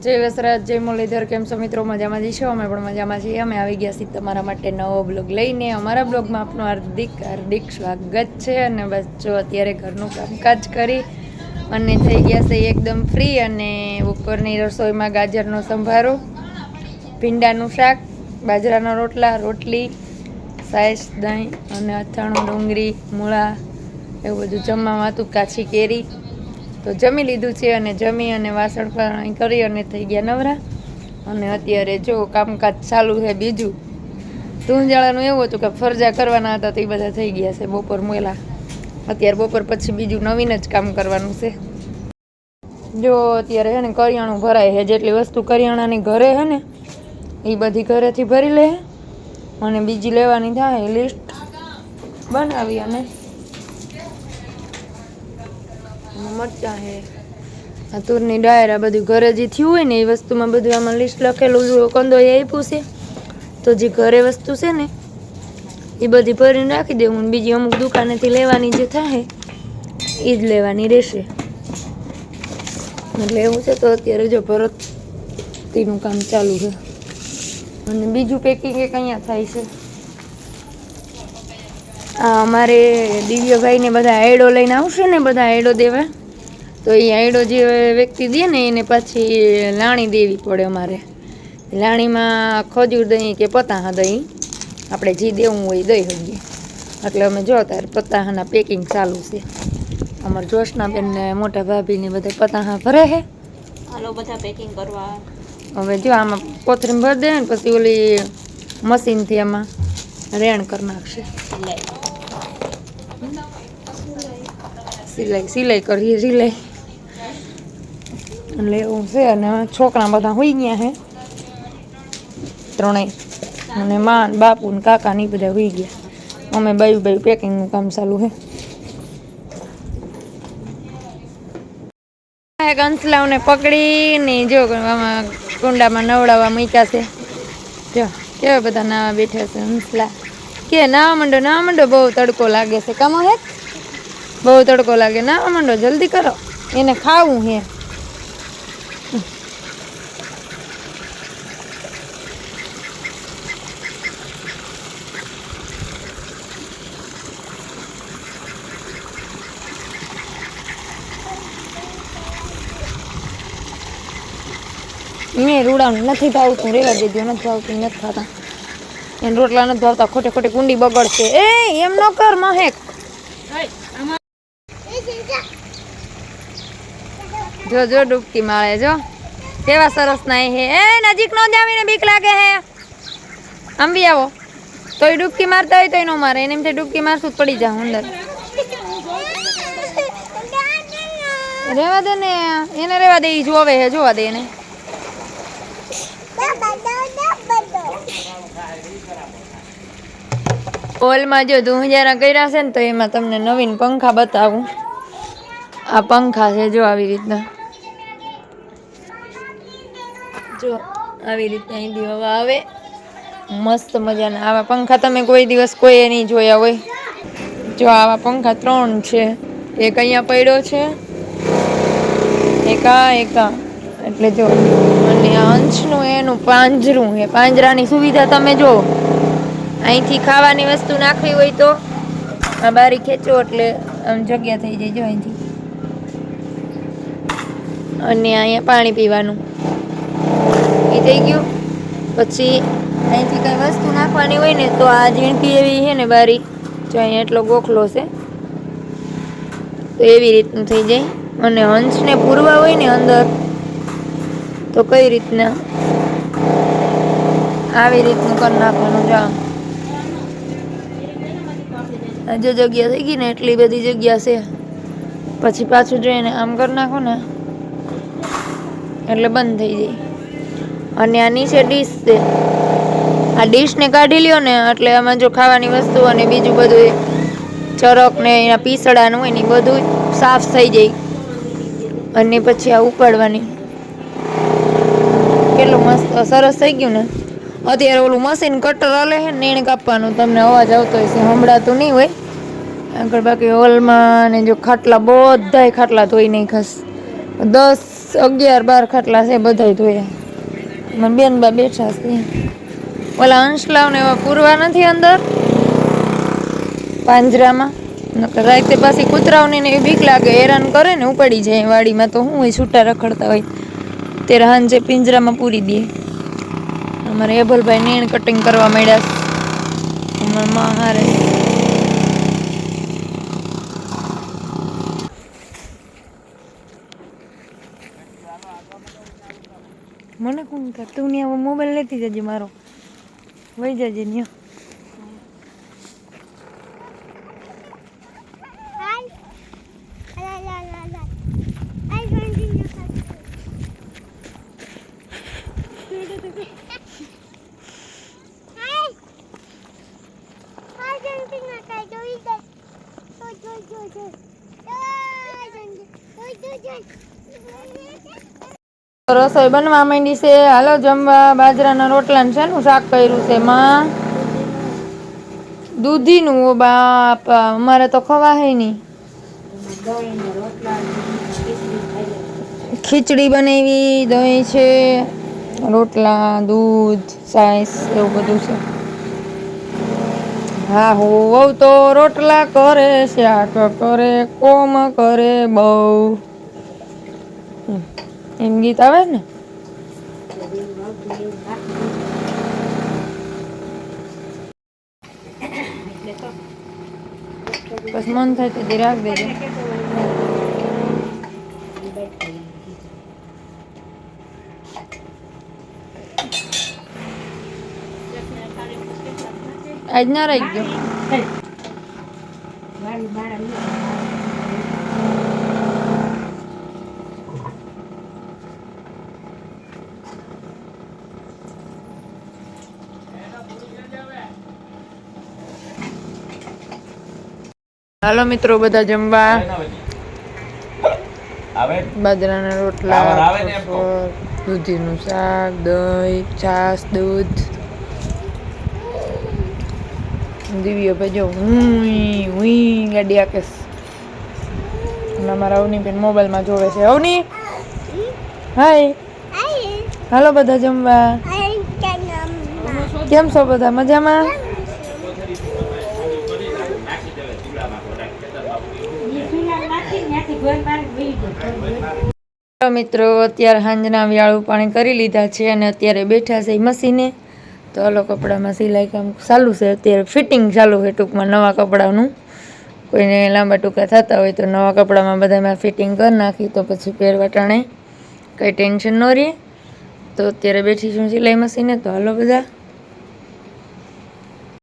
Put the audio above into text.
જય વસરાજ, જય મુરલીધર, કેમ છો મિત્રો? મજામાં જઈશું અમે પણ મજામાં છીએ. અમે આવી ગયા છીએ તમારા માટે નવો બ્લોગ લઈને. અમારા બ્લોગમાં આપનું હાર્દિક હાર્દિક સ્વાગત છે. અને બસ જો અત્યારે ઘરનું કામકાજ કરી અને થઈ ગયા છે એકદમ ફ્રી અને ઉપરની રસોઈમાં ગાજરનો સંભારો, ભીંડાનું શાક, બાજરાના રોટલા, રોટલી, સાઈસ દહીં અને અથાણું ડુંગળી, મૂળા, એવું બધું જમવામાં હતું, કાચી કેરી. તો જમી લીધું છે અને જમી અને વાસણ પાણી કરી અને થઈ ગયા નવરા. અને અત્યારે જો કામકાજ ચાલુ છે બીજું. ધૂંજાળાનું એવું હતું કે ફરજા કરવાના હતા તો એ બધા થઈ ગયા છે બપોર મોલા અત્યારે બપોર પછી બીજું નવીન જ કામ કરવાનું છે. જો અત્યારે છે ને કરિયાણું ભરાય છે, જેટલી વસ્તુ કરિયાણાની ઘરે છે ને, એ બધી ઘરેથી ભરી લે અને બીજી લેવાની થાય લિસ્ટ બનાવી અને મરચાં હે. આ તુરની ડાયર આ બધું ઘરે જે થયું હોય ને, એ વસ્તુમાં બધું આમાં લિસ્ટ લખેલું કંદો એ આપ્યું છે. તો જે ઘરે વસ્તુ છે ને, એ બધી ભરીને રાખી દેવું બીજી અમુક દુકાનેથી લેવાની જે થાય એ જ લેવાની રહેશે. એટલે એવું છે તો અત્યારે જો ભરતતીનું કામ ચાલુ છે. અને બીજું પેકિંગ એક અહીંયા થાય છે. અમારે દિવ્યભાઈને બધા એડો લઈને આવશે ને, બધા એડો દેવા. તો એ આયડો જે વ્યક્તિ દે ને એને પાછી લાણી દેવી પડે અમારે. લાણીમાં ખજૂર દહીં કે પતાહા દહીં. આપણે જે દેવું હોય દઈ શકીએ એટલે અમે જો ત્યારે પતાહાના પેકિંગ ચાલુ છે. અમારા જોશનાબેન ને મોટા ભાભીને બધા પતાહા ભરે છે હાલો બધા પેકિંગ કરવા. હવે જો આમાં કોથરીમ ભરી દે ને પછી ઓલી મશીનથી આમાં રેણ કરી નાખશે. સિલાઈ. સિલાઈ સિલાઈ કરીએ સિલાઈ. એટલે એવું છે અને છોકરા બધા હોઈ ગયા છે. ત્રણેય. અને મા બાપુ ને કાકા ને બધા હોઈ ગયા. અમે બાયું બાયું પેકિંગનું કામ ચાલુ છે. એક અંસલાવને પકડીને જો આમાં કુંડામાં નવડાવવા મૂક્યા છે. જો, કેવા બધા નાવા બેઠા છે હંસલા કે નાવા માંડો નાવા માંડો બહુ તડકો લાગે છે. કમો હે? બહુ તડકો લાગે. નાવા માંડો, જલ્દી કરો. એને ખાવું હે મેં રૂડાનું નથી ભાવતું, રેવા દેજો નથી ભાવતું, નથી ખાતા એને રોટલા નથી ભાવતા, ખોટે ખોટી કુંડી બગડશે. એ, એમ ન કર મહેક. જો જો, ડૂબકી મારે, જો. કેવા સરસ ના હે. એ, નજીક નો જાવીને બીક લાગે હે. આમ બી આવો. તોય ડૂબકી મારતા હોય, તોય નો મારે. એને એમ થાય ડૂબકી મારશું પડી જાઉં અંદર. રેવા દે ને. એને રેવા દે એ જોવે હે, જોવા દે એને. હોલમાં જો ધુંજારા કર્યા છે ને તો એમાં તમને નવીન પંખા બતાવું. આ પંખા છે જો આવી રીતના. જો આવી રીતના અહીંથી હવા આવે. મસ્ત મજાના આવા પંખા તમે કોઈ દિવસ કોઈએ નહીં જોયા હોય. જો આવા પંખા ત્રણ છે. એક અહીંયા પડ્યો છે. એકા એકા એટલે જો આ અંશનું એનું પાંજરું છે. પાંજરાની સુવિધા તમે જો અહીંથી ખાવાની વસ્તુ નાખવી હોય તો આ બારી ખેંચો એટલે આમ જગ્યા થઈ જાય જો અહીંથી. અને અહીંયા પાણી પીવાનું. એ થઈ ગયું. પછી અહીંથી કંઈ વસ્તુ નાખવાની હોય ને તો આ ઝીણકી એવી છે ને બારી, જો અહીંયા એટલો ગોખલો છે. તો એવી રીતનું થઈ જાય. અને હંસને પૂરવા હોય ને અંદર તો કઈ રીતના? આવી રીતનું કરી નાખવાનું જા જો જગ્યા થઈ ગઈ ને, એટલી બધી જગ્યા છે. પછી પાછું જોઈને આમ કરી નાખો ને, એટલે બંધ થઈ જાય. અને આ નીચે ડીશ છે. આ ડીશને કાઢી લ્યો ને, એટલે આમાં જો ખાવાની વસ્તુ અને બીજું બધું ચરક ને એના પીસડાનું ને બધું સાફ થઈ જાય. અને પછી આ ઉપાડવાની. કેટલું મસ્ત, સરસ થઈ ગયું ને? અત્યારે ઓલું મશીન કટર હાલે છે ને એને કાપવાનું. તમને અવાજ આવતો છે, સંભળાતું નહીં હોય. આગળ બાકી હોલમાં ને જો ખાટલા, બધાય ખાટલા ધોઈ નહીં ખાસ દસ, અગિયાર, બાર ખાટલા છે, બધાય ધોયા. બેન બા બેઠા છે. ઓલા અંશલાવ ને એવા પૂરવા નથી અંદર? પાંજરામાં. નકર રાતે પાછી કૂતરાઓને એ બીક લાગે, હેરાન કરે ને, ઉપાડી જાય વાડીમાં તો હું હોય છૂટા રખડતા હોય. ત્યારે હાંજે પિંજરામાં પૂરી દે અમારે એભલભાઈ નેણ કટિંગ કરવા માંડ્યા અમારા માં હારે. મને કોણ કર તું ને મોબાઈલ લેતી જજે મારો. વહી જજે ન્યા. રસોઈ બનવા માંડી છે. હાલો, જમવા બાજરાના રોટલા ને શેનું શાક કર્યું છે માં. દૂધીનું ઓ બાપ, અમારે તો ખવાય નહીં. ખીચડી બનાવી, દહીં છે, રોટલા, દૂધ, સાઈસ, એવું બધું છે. હા હું તો રોટલા કરે, શાક કરે, કોમ કરે બહુ. એમ ગીત આવે ને? બસ મન થાય તો રાખ દેજો. આજ ના રહી ગયો હાલો મિત્રો બધા જમવા આવે બાજરાના આવે રોટલા આવે ને એમ કહું. પાપડ, દૂધીનું શાક દહીં છાશ દૂધ દિવ્ય ભેજો હુંઈ ગાડી આકેશ અને અમારા અવની બેન મોબાઈલમાં જોવે છે. અવની? હાય. હાલો બધા જમવા. કેમ છો બધા? મજામાં? મિત્રો, અત્યારે સાંજના વ્યાળું પાણી કરી લીધા છે અને અત્યારે બેઠા છે ઈ મશીને. તો આલો કપડામાં સિલાઈ કામ ચાલુ છે. અત્યારે ફિટિંગ ચાલુ છે ટૂંકમાં નવા કપડાનું. કોઈને લાંબા ટૂંકા થતા હોય તો નવા કપડામાં બધામાં ફિટિંગ કરી નાખી તો પછી પહેરવા ટાણે કંઈ ટેન્શન ન રહે. તો અત્યારે બેઠી છું સિલાઈ મશીને. તો હાલો બધા.